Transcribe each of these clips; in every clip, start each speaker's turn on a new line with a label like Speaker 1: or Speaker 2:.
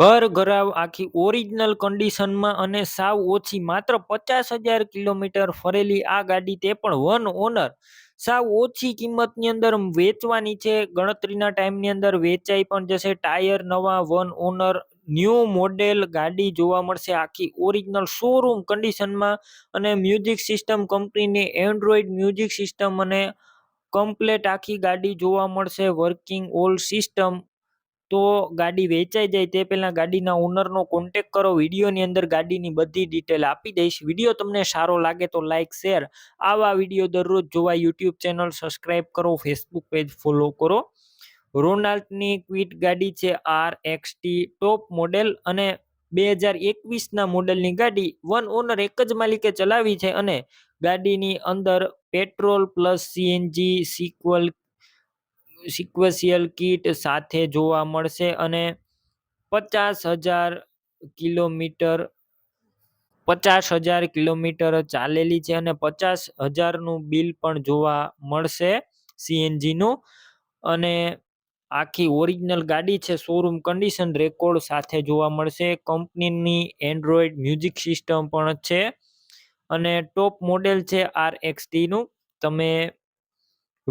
Speaker 1: ઘર ઘરાવ આખી ઓરિજિનલ કન્ડિશનમાં અને સાવ ઓછી માત્ર પચાસ હજાર કિલોમીટર ફરેલી આ ગાડી તે પણ વન ઓનર. સાવ ઓછી કિંમતની અંદર વેચવાની છે. ગણતરીના ટાઈમની અંદર વેચાઈ પણ જશે. ટાયર નવા વન ઓનર, ન્યૂ મોડેલ ગાડી જોવા મળશે. આખી ઓરિજિનલ શોરૂમ કન્ડિશનમાં અને મ્યુઝિક સિસ્ટમ કંપનીની એન્ડ્રોઈડ મ્યુઝિક સિસ્ટમ અને કમ્પ્લેટ આખી ગાડી જોવા મળશે. વર્કિંગ ઓલ સિસ્ટમ તો ગાડી વેચાઈ જાય તે પહેલાં ગાડીના ઓનરનો કોન્ટેક કરો, વિડીયોની અંદર ગાડીની બધી ડિટેલ આપી દઈશ. વીડિયો તમને સારો લાગે તો લાઇક શેર આવા વીડિયો દરરોજ જોવા યુટ્યુબ ચેનલ સબસ્ક્રાઈબ કરો ફેસબુક પેજ ફોલો કરો. રોનાલ્ડની ક્વિટ ગાડી છે આર એક્સટી ટોપ મોડેલ અને બે હજાર એકવીસના મોડેલની ગાડી વન ઓનર એક જ માલિકે ચલાવી છે અને ગાડીની અંદર petrol plus CNG sequel sequential kit સાથે જોવા મળશે અને પચાસ હજાર કિલોમીટર, પચાસ હજાર કિલોમીટર ચાલેલી છે અને પચાસ હજારનું બિલ પણ જોવા મળશે સીએનજીનું. અને આખી ઓરિજિનલ ગાડી છે શોરૂમ કન્ડિશન રેકોર્ડ સાથે જોવા મળશે. કંપનીની એન્ડ્રોઈડ મ્યુઝિક સિસ્ટમ પણ છે અને ટોપ મોડેલ છે આર એક્સટીનું તમે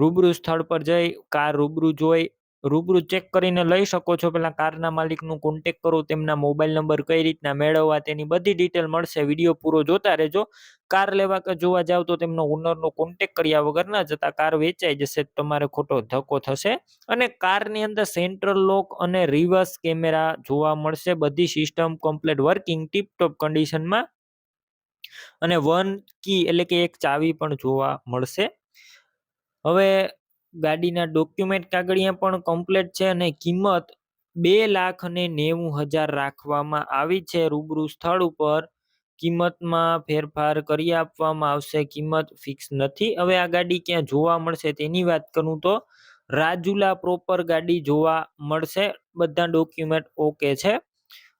Speaker 1: રૂબરૂ સ્થળ પર જઈ, કાર રૂબરૂ જોઈ, રૂબરૂ ચેક કરીને લઈ શકો છો. પહેલાં કારના માલિકનું કોન્ટેક કરો, તેમના મોબાઈલ નંબર કઈ રીતના મેળવવા, તેની બધી ડિટેલ મળશે. વીડિયો પૂરો જોતા રહેજો. કાર લેવા કે જોવા જાવ તો તેમનો ઓનરનો કોન્ટેક કર્યા વગર ના જતા કાર વેચાઈ જશે તમારે ખોટો ધક્કો થશે. અને કારની અંદર સેન્ટ્રલ લોક અને રિવર્સ કેમેરા જોવા મળશે. બધી સિસ્ટમ કમ્પ્લીટ વર્કિંગ ટીપટોપ કન્ડિશનમાં અને વન કી એટલે કે એક ચાવી પણ જોવા મળશે. હવે ગાડીના ડોક્યુમેન્ટ કાગળિયા પણ કમ્પ્લીટ છે અને કિંમત બે લાખ અને નેવું હજાર રાખવામાં આવી છે. રૂબરૂ સ્થળ ઉપર કિંમતમાં ફેરફાર કરી આપવામાં આવશે. કિંમત ફિક્સ નથી. હવે આ ગાડી ક્યાં જોવા મળશે તેની વાત કરું તો રાજુલા પ્રોપર ગાડી જોવા મળશે. બધા ડોક્યુમેન્ટ ઓકે છે.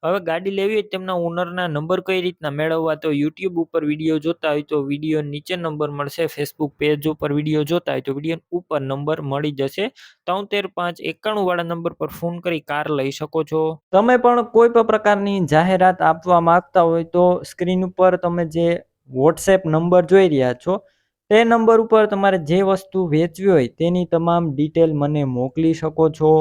Speaker 1: હવે ગાડી લેવી હોય તેમના ઓનરના નંબર કઈ રીતના મેળવવા તો યુટ્યુબ ઉપર વીડિયો જોતા હોય તો વીડિયો નીચે નંબર મળશે ફેસબુક પેજ ઉપર વીડિયો જોતા હોય તો વીડિયો ઉપર નંબર મળી જશે. તોતેર પાંચ એકાણું વાળા નંબર પર ફોન કરી કાર લઈ શકો છો. તમે પણ કોઈ પણ પ્રકારની જાહેરાત આપવા માંગતા હોય તો સ્ક્રીન ઉપર તમે જે વોટ્સએપ નંબર જોઈ રહ્યા છો, તે નંબર ઉપર તમારે જે વસ્તુ વેચવી હોય તેની તમામ ડિટેલ મને મોકલી શકો છો.